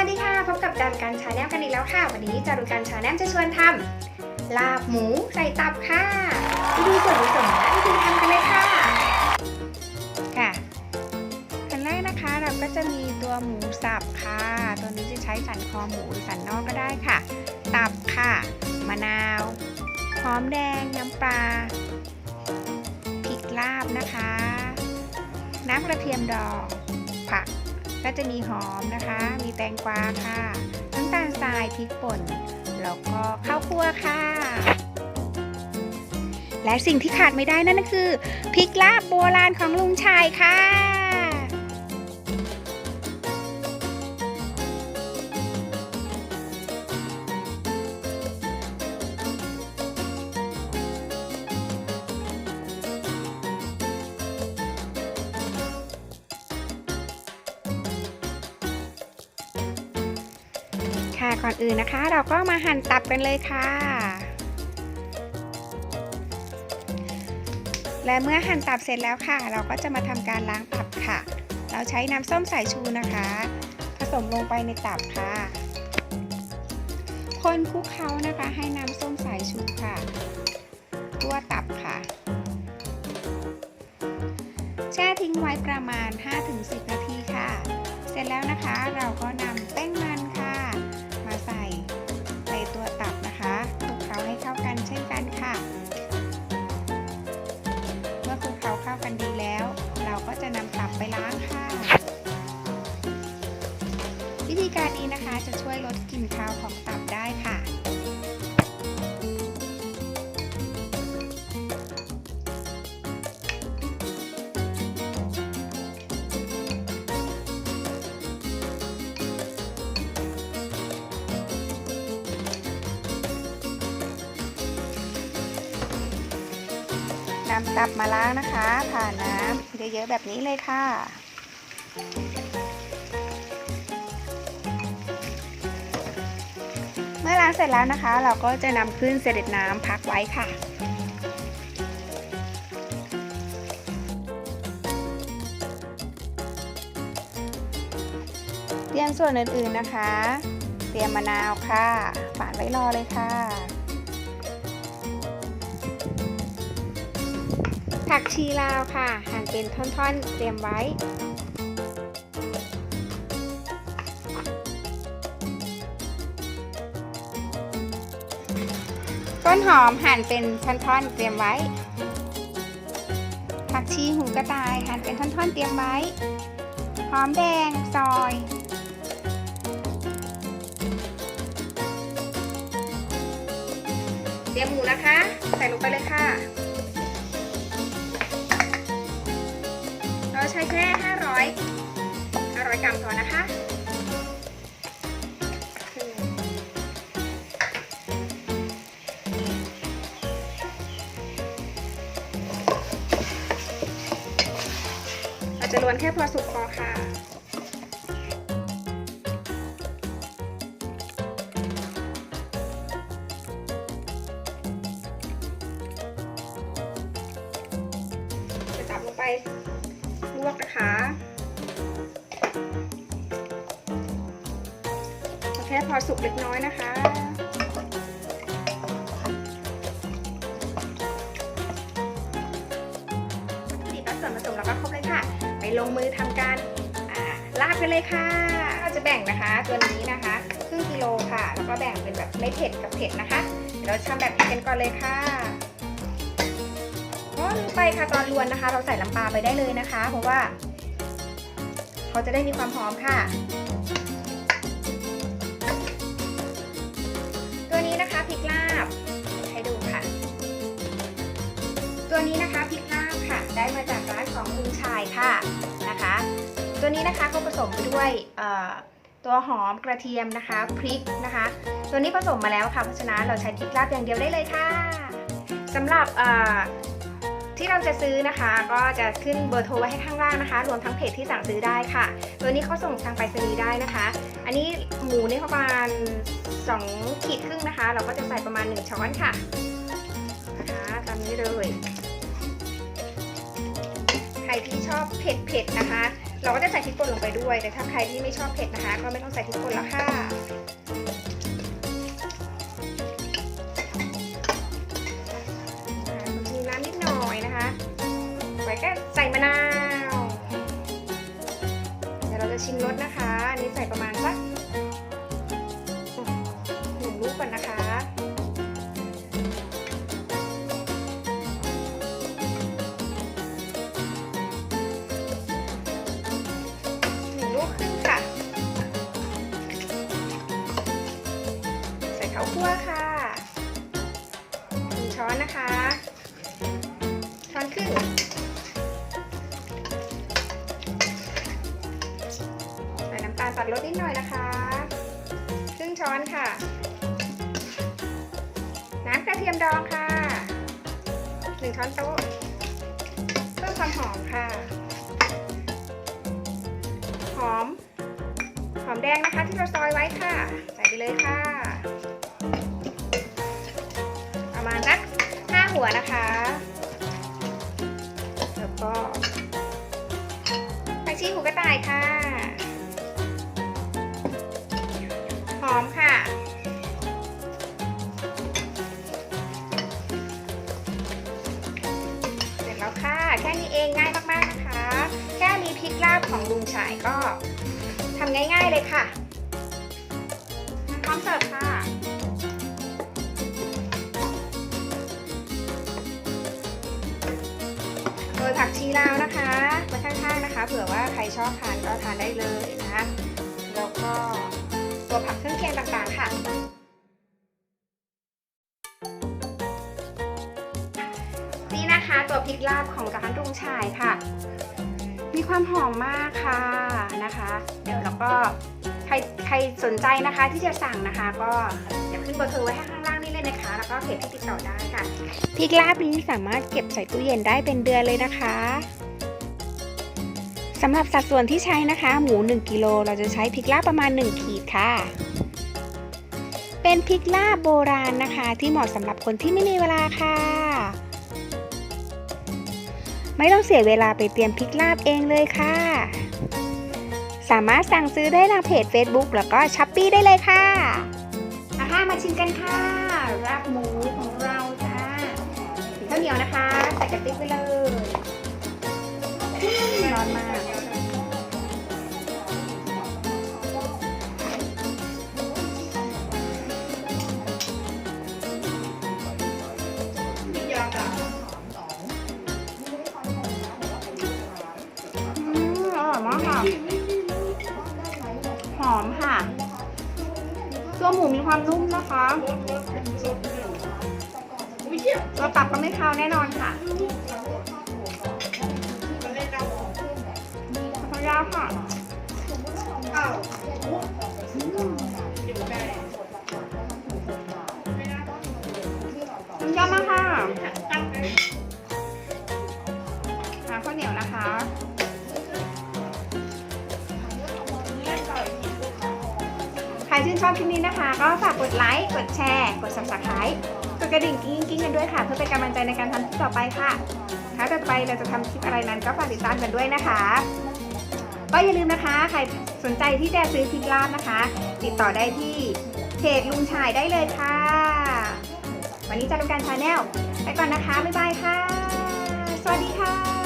วัสดีค่ะ พบกับดันการชาแนลกันอีกแล้วค่ะ วันนี้จารุการชาแนลจะชวนทำลาบหมูใส่ตับค่ะไปดูส่วนผสมและวิธีทำกันเลยค่ะ ค่ะขั้นแรกนะคะเราก็จะมีตัวหมูสับค่ะ ตัวนี้จะใช้สันคอหมูหรือสันนอกก็ได้ค่ะ ตับค่ะ มะนาวหอมแดงน้ำปลาพริกลาบนะคะ น้ำกระเทียมดองผัก ก็จะมีหอมนะคะ มีแตงกวาค่ะน้ำตาลทรายพริกป่น แล้วก็ข้าวคั่วค่ะ และสิ่งที่ขาดไม่ได้นั่นก็คือพริกลาบโบราณของลุงชายค่ะ ก่อนอื่นนะคะ เราก็มาหั่นตับกันเลยค่ะ และเมื่อหั่นตับเสร็จแล้วค่ะ เราก็จะมาทำการล้างตับค่ะ เราใช้น้ำส้มสายชูนะคะ ผสมลงไปในตับค่ะ คนคลุกเคล้านะคะ ให้น้ำส้มสายชูค่ะทั่วตับค่ะ แช่ทิ้งไว้ประมาณ 5-10 นาทีค่ะ เสร็จแล้วนะคะเราก็นำ นำตับมาล้างนะคะ ผ่านน้ำเยอะๆแบบนี้เลยค่ะ เมื่อล้างเสร็จแล้วนะคะ เราก็จะนำขึ้นเสด็จน้ำพักไว้ค่ะเตรียมส่วนอื่นๆนะคะ เตรียมมะนาวค่ะฝานไว้รอเลยค่ะ ผักชีลาวค่ะ หั่นเป็นท่อนๆ เตรียมไว้ ต้นหอมหั่นเป็นท่อนๆ เตรียมไว้ ผักชีหูกระต่ายหั่นเป็นท่อนๆ เตรียมไว้ หอมแดงซอยเตรียมหมูนะคะ ใส่ลงไปเลยค่ะ ใช้แค่ 500 500 กรัมพอนะคะเราจะล้วนแค่พอสุกพอค่ะจะตับลงไป วกนะคะแค่พอสุกเล็กน้อยนะคะดีก็ส่วนผสมแล้วก็ครบเลยค่ะ ไปลงมือทำการลาดกันเลยค่ะเราจะแบ่งนะคะตัวนี้นะคะครึ่งกิโลค่ะ แล้วก็แบ่งเป็นแบบไม่เผ็ดกับเผ็ดนะคะเดี๋ยวเราทำแบบเผ็ดกันก่อนเลยค่ะ ก็ลืมไปค่ะตอนลวนนะคะ เราใส่น้ำปลาไปได้เลยนะคะ เพราะว่าเขาจะได้มีความหอมค่ะ ตัวนี้นะคะพริกลาบให้ดูค่ะ ตัวนี้นะคะพริกลาบค่ะ ได้มาจากร้านของลุงชายค่ะนะคะ ตัวนี้นะคะเขาผสมไปด้วยตัวหอมกระเทียมนะคะพริกนะคะ ตัวนี้ผสมมาแล้วค่ะเพราะฉะนั้นเราใช้พริกลาบอย่างเดียวได้เลยค่ะสำหรับ ที่เราจะซื้อนะคะ ก็จะขึ้นเบอร์โทรไว้ให้ข้างล่างนะคะ รวมทั้งเพจที่สั่งซื้อได้ค่ะ ตัวนี้เขาส่งทางไปรษณีย์ได้นะคะ อันนี้หมูนี่ประมาณ2ขีดครึ่งนะคะ เราก็จะใส่ประมาณ 1 ช้อนค่ะนะคะตามนี้เลยใครที่ชอบเผ็ดๆนะคะ เราก็จะใส่พริกป่นลงไปด้วย แต่ถ้าใครที่ไม่ชอบเผ็ดนะคะ ก็ไม่ต้องใส่พริกป่นแล้วค่ะ ตัดรสนิดหน่อยนะคะ ครึ่งช้อนค่ะ น้ำกระเทียมดองค่ะหนึ่งช้อนโต๊ะ เพิ่มความหอมค่ะ หอม หอมแดงนะคะที่เราซอยไว้ค่ะ ใส่ไปเลยค่ะ ประมาณสักห้าหัวนะคะ แล้วก็ผักชีหูกระต่ายค่ะ ฉายก็ทำง่าย ๆเลยค่ะพร้อมเสิร์ฟค่ะ โรยผักชีลาวนะคะไว้ข้างๆนะคะ เผื่อว่าใครชอบทานก็ทานได้เลยนะ แล้วก็ตัวผักเครื่องเคียงต่างๆค่ะนี่นะคะตัวพริกลาบของร้านลุงชายค่ะ มีความหอมมากค่ะนะคะ เดี๋ยวแล้วก็ใครใครสนใจนะคะที่จะสั่งนะคะ ก็เดี๋ยวขึ้นเบอร์โทรไว้ให้ข้างล่างนี่เลยนะคะ แล้วก็เพจที่ติดต่อได้ค่ะพริกลาบนี้สามารถเก็บใส่ตู้เย็นได้เป็นเดือนเลยนะคะสำหรับสัดส่วนที่ใช้นะคะ หมู 1กิโลเราจะใช้พริกลาบประมาณ 1 ขีดค่ะ เป็นพริกลาบโบราณนะคะ ที่เหมาะสำหรับคนที่ไม่มีเวลาค่ะ ไม่ต้องเสียเวลาไปเตรียมพริกลาบเองเลยค่ะ สามารถสั่งซื้อได้ทางเพจ Facebook แล้วก็ช้อปปีได้เลยค่ะอาค่ะมาชิมกันค่ะลาบหมูของเราจ้าข้าวเหนียวนะคะ ใส่กระติกไปเลยร้อนมาก มีความนุ่มนะคะเราตับก็ไม่คาวแน่นอนค่ะพยาค่ะ ชื่นชอบคลิปนี้นะคะ ก็ฝากกดไลค์ กดแชร์ กด subscribe กดกระดิ่งกิ้งกิ้งกันด้วยค่ะ เพื่อเป็นกำลังใจในการทำคลิปต่อไปค่ะถ้าต่อไปเราจะทำคลิปอะไรนั้นก็ฝากติดตามกันด้วยนะคะ ก็อย่าลืมนะคะ ใครสนใจที่จะซื้อพริกลาบนะคะ ติดต่อได้ที่เพจลุงชายได้เลยค่ะ วันนี้จะเป็นการชาแนลไปก่อนนะคะ บ๊ายบายค่ะ สวัสดีค่ะ